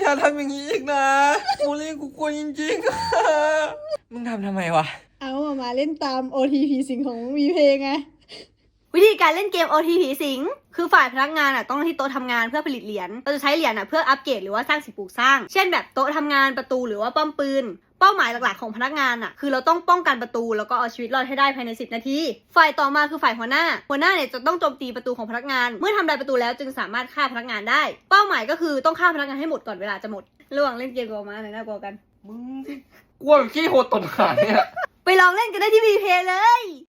อย่างนี้อีกนะโมลี่กูกลัวจริงๆอะมึงทำทำไมวะ เอามามาเล่นตาม OTP สิ่งของมีเพลงไง วิธีการเล่นเกม OT ผีสิงคือฝ่ายพนักงานอะต้องที่โต๊ะทำงานเพื่อผลิตเหรียญเราจะใช้เหรียญอะเพื่ออัปเกรดหรือว่าสร้างสิ่งปลูกสร้าง เช่นแบบโต๊ะทำงานประตูหรือว่าป้อมปืน เป้าหมายหลักๆของพนักงานอะคือเราต้องป้องกันประตูแล้วก็เอาชีวิตรอดให้ได้ภายใน 10 นาที ฝ่ายต่อมาคือฝ่ายหัวหน้า หัวหน้าเนี่ยจะต้องโจมตีประตูของพนักงาน เมื่อทำลายประตูแล้วจึงสามารถฆ่าพนักงานได้ เป้าหมายก็คือต้องฆ่าพนักงานให้หมดก่อนเวลาจะหมด ระหว่างเล่นเกมกับมาไหนน่ากลัวกัน มึงที่กลัวแบบขี้โหดตดหายเนี่ย ไปลองเล่นกันได้ที่วีเพเลย